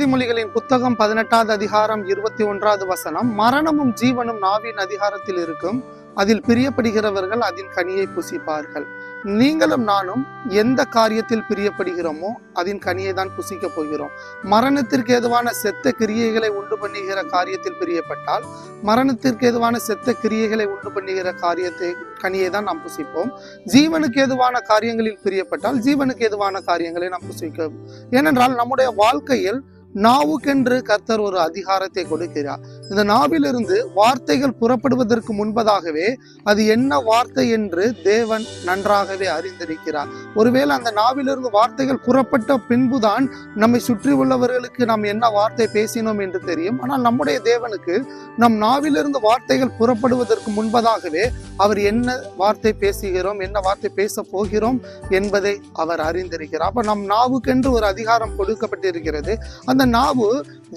நீதிமொழிகளின் புத்தகம் பதினெட்டாவது அதிகாரம் இருபத்தி ஒன்றாவது வசனம் மரணமும் ஜீவனும் நாவின் அதிகாரத்தில் இருக்கும். அதில் பிரியப்படுகிறவர்கள் அதில் கனியை புசிப்பார்கள். நீங்களும் நானும் எந்த காரியத்தில் பிரியப்படுகிறோமோ அதன் கனியை தான் புசிக்க போகிறோம். மரணத்திற்கு எதுவான செத்த கிரியைகளை உண்டு பண்ணுகிற காரியத்தில் பிரியப்பட்டால் மரணத்திற்கு எதுவான செத்த கிரியைகளை உண்டு பண்ணுகிற காரியத்தை கனியை தான் நாம் புசிப்போம். ஜீவனுக்கு எதுவான காரியங்களில் பிரியப்பட்டால் ஜீவனுக்கு எதுவான காரியங்களை நாம் புசிக்க ஏனென்றால் நம்முடைய வாழ்க்கையில் நாவுக்கென்று கர்த்தர் ஒரு அதிகாரத்தை கொடுக்கிறார். இந்த நாவிலிருந்து வார்த்தைகள் புறப்படுவதற்கு முன்பதாகவே அது என்ன வார்த்தை என்று தேவன் நன்றாகவே அறிந்திருக்கிறார். ஒருவேளை அந்த நாவிலிருந்து வார்த்தைகள் புறப்பட்ட பின்புதான் நம்மை சுற்றி உள்ளவர்களுக்கு நாம் என்ன வார்த்தை பேசினோம் என்று தெரியும். ஆனால் நம்முடைய தேவனுக்கு நம் நாவிலிருந்து வார்த்தைகள் புறப்படுவதற்கு முன்பதாகவே அவர் என்ன வார்த்தை பேசுகிறோம் என்ன வார்த்தை பேச போகிறோம் என்பதை அவர் அறிந்திருக்கிறார். அப்ப நம் நாவுக்கென்று ஒரு அதிகாரம் கொடுக்கப்பட்டிருக்கிறது. அந்த நாவு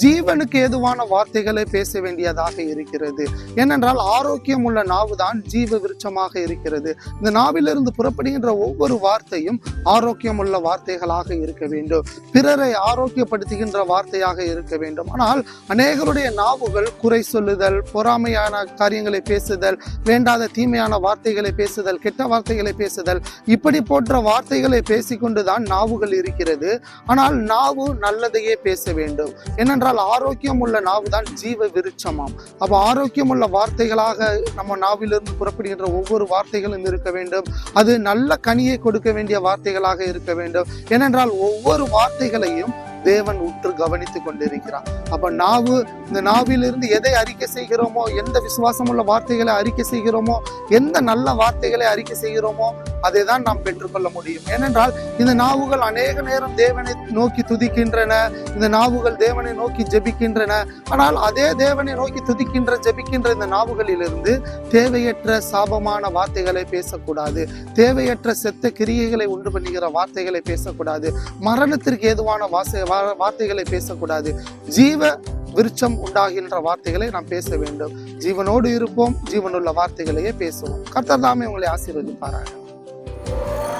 ஜீவனுக்கு ஏதுவான வார்த்தைகளை பேச வேண்டியதாக இருக்கிறது. ஏனென்றால் ஆரோக்கியம் உள்ள நாவு தான் ஜீவ விருட்சமாக இருக்கிறது. இந்த நாவிலிருந்து புறப்படுகின்ற ஒவ்வொரு வார்த்தையும் ஆரோக்கியம் உள்ள வார்த்தைகளாக இருக்க வேண்டும். பிறரை ஆரோக்கியப்படுத்துகின்ற வார்த்தையாக இருக்க வேண்டும். ஆனால் அநேகருடைய நாவுகள் குறை சொல்லுதல் பொறாமையான காரியங்களை பேசுதல் வேண்டாத தீமையான வார்த்தைகளை பேசுதல் கெட்ட வார்த்தைகளை பேசுதல் இப்படி போன்ற வார்த்தைகளை பேசிக்கொண்டுதான் நாவுகள் இருக்கிறது. ஆனால் நாவு நல்லதையே பேச வேண்டும். ஏனென்றால் ஆரோக்கியம் உள்ள நாவு தான் ஜீவ விருட்சமாம் அப்போ ஆரோக்கியமுள்ள வார்த்தைகளாக நம்ம நாவிலிருந்து புறப்படுகின்ற ஒவ்வொரு வார்த்தைகளும் இருக்க வேண்டும். அது நல்ல கனியை கொடுக்க வேண்டிய வார்த்தைகளாக இருக்க வேண்டும். ஏனென்றால் ஒவ்வொரு வார்த்தைகளையும் தேவன் உற்று கவனித்துக் கொண்டிருக்கிறார். அப்ப நாவு இந்த நாவிலிருந்து எதை அறிக்கை செய்கிறோமோ எந்த விசுவாசமுள்ள வார்த்தைகளை அறிக்கை செய்கிறோமோ எந்த நல்ல வார்த்தைகளை அறிக்கை செய்கிறோமோ அதை தான் நாம் பெற்றுக்கொள்ள முடியும். ஏனென்றால் இந்த நாவுகள் அநேக நேரம் தேவனை நோக்கி துதிக்கின்றன. இந்த நாவுகள் தேவனை நோக்கி ஜெபிக்கின்றன. ஆனால் அதே தேவனை நோக்கி துதிக்கின்ற ஜெபிக்கின்ற இந்த நாவுகளிலிருந்து தேவையற்ற சாபமான வார்த்தைகளை பேசக்கூடாது. தேவையற்ற செத்த கிரியைகளை உண்டு பண்ணுகிற வார்த்தைகளை பேசக்கூடாது. மரணத்திற்கு ஏதுவான வாச வார்த்தைகளை பேசக்கூடாது. ஜீவ விருட்சம் உண்டாகின்ற வார்த்தைகளை நாம் பேச வேண்டும். ஜீவனோடு இருப்போம் ஜீவனுள்ள வார்த்தைகளையே பேசுவோம். கர்த்தர் தாமே உங்களை ஆசீர்வதிப்பாராக. Yeah.